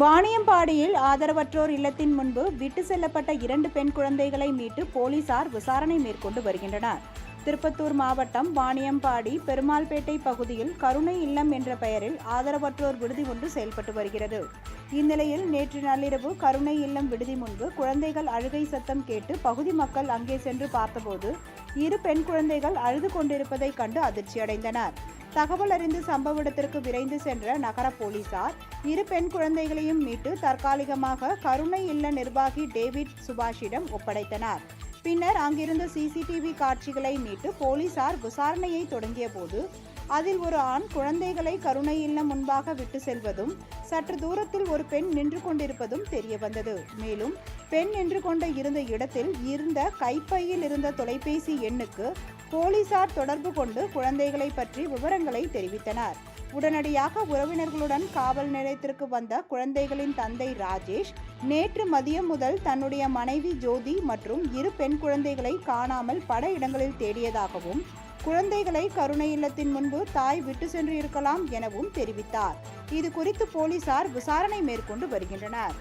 வாணியம்பாடியில் ஆதரவற்றோர் இல்லத்தின் முன்பு விட்டு செல்லப்பட்ட இரண்டு பெண் குழந்தைகளை மீட்டு போலீசார் விசாரணை மேற்கொண்டு வருகின்றனர். திருப்பத்தூர் மாவட்டம் வாணியம்பாடி பெருமாள்பேட்டை பகுதியில் கருணை இல்லம் என்ற பெயரில் ஆதரவற்றோர் விடுதி ஒன்று செயல்பட்டு வருகிறது. இந்நிலையில் நேற்று நள்ளிரவு கருணை இல்லம் விடுதி முன்பு குழந்தைகள் அழுகை சத்தம் கேட்டு பகுதி மக்கள் அங்கே சென்று பார்த்தபோது இரு பெண் குழந்தைகள் அழுது கொண்டிருப்பதைக் கண்டு அதிர்ச்சியடைந்தனர். தகவல் அறிந்து சம்பவ இடத்திற்கு விரைந்து சென்ற நகர போலீசார் இரு பெண் குழந்தைகளையும் மீட்டு தற்காலிகமாக கருணை இல்ல நிர்வாகி டேவிட் சுபாஷிடம் ஒப்படைத்தனர். பின்னர் அங்கிருந்த சிசிடிவி காட்சிகளை மீட்டு போலீசார் விசாரணையை தொடங்கிய போது அதில் ஒரு ஆண் குழந்தைகளை கருணை இல்லம் முன்பாக விட்டு செல்வதும் சற்று தூரத்தில் ஒரு பெண் நின்று கொண்டிருப்பதும் தெரிய வந்தது. மேலும் பெண் நின்று கொண்டு இருந்த இடத்தில் இருந்த கைப்பையில் இருந்த தொலைபேசி எண்ணுக்கு போலீசார் தொடர்பு கொண்டு குழந்தைகளை பற்றி விவரங்களை தெரிவித்தனர். உடனடியாக உறவினர்களுடன் காவல் நிலையத்திற்கு வந்த குழந்தைகளின் தந்தை ராஜேஷ் நேற்று மதியம் முதல் தன்னுடைய மனைவி ஜோதி மற்றும் இரு பெண் குழந்தைகளை காணாமல் பல இடங்களில் தேடியதாகவும் குழந்தைகளை கருணை இல்லத்தின் முன்பு தாய் விட்டு சென்று இருக்கலாம் எனவும் தெரிவித்தார். இது குறித்து போலீசார் விசாரணை மேற்கொண்டு வருகின்றனர்.